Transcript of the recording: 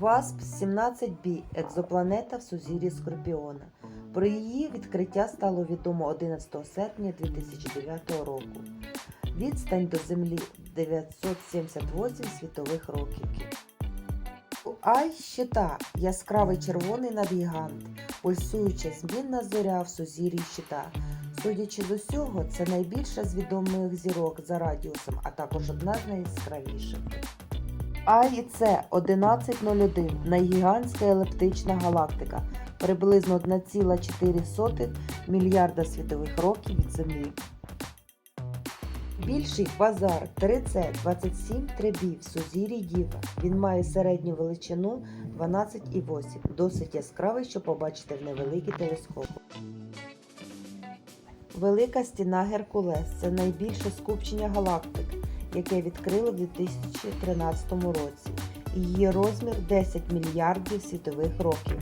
ВАСП 17b екзопланета в сузір'ї Скорпіона. Про її відкриття стало відомо 11 серпня 2009 року. Відстань до Землі 978 світових років. Ай щита яскравий червоний навігант, пульсуюча змінна зоря в сузір'ї щита. Судячи з усього, це найбільша з відомих зірок за радіусом, а також одна з найяскравіших. АІЦ 1101 найгігантська елептична галактика, приблизно 1,4 мільярда світових років від Землі. Більший квазар 3C27 трибів Сузір'ї Діва. Він має середню величину 12,8. Досить яскравий, щоб побачити в невеликий телескоп. Велика стіна Геркулес це найбільше скупчення галактик, яке відкрили в 2013 році. Її розмір 10 мільярдів світових років.